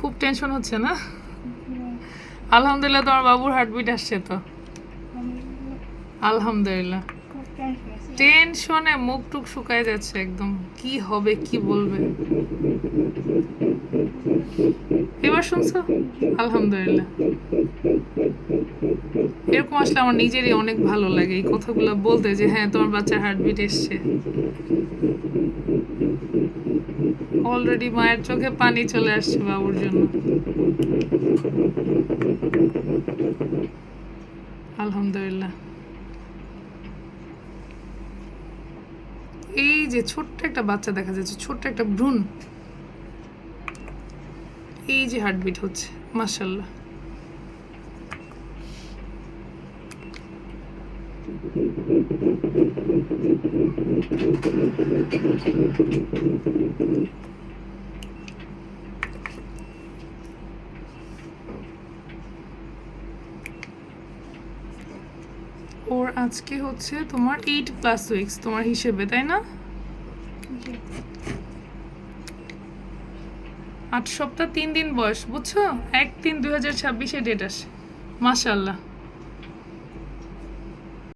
খুব টেনশন হচ্ছে না? আলহামদুলিল্লাহ তোমার বাবুর হার্টবিট আসছে তো। আলহামদুলিল্লাহ। টেনশনে মুখ টুক শুকায় যাচ্ছে একদম। কি হবে কি বলবে? এবার শুনছো? আলহামদুলিল্লাহ। এরকম আসলে আমার নিজেরই অনেক ভালো লাগে এই কথাগুলো বলতে যে হ্যাঁ তোমার বাচ্চার হার্টবিট এসছে। অলরেডি মায়ের চোখে পানি চলে আসছে বাবুর জন্য। আলহামদুলিল্লাহ। এই যে ছোট্ট একটা বাচ্চা দেখা যাচ্ছে, ছোট্ট একটা ভ্রূণ। এই যে হার্টবিট হচ্ছে মাশাল্লাহ ওর আজকে হচ্ছে তোমার এইট প্লাস উইক্স তোমার হিসেবে, তাই না? আট সপ্তাহ, তিন দিন বয়স, বুঝছ? এক তিন দুই হাজার ছাব্বিশে ডেট আসে। মাশাল্লাহ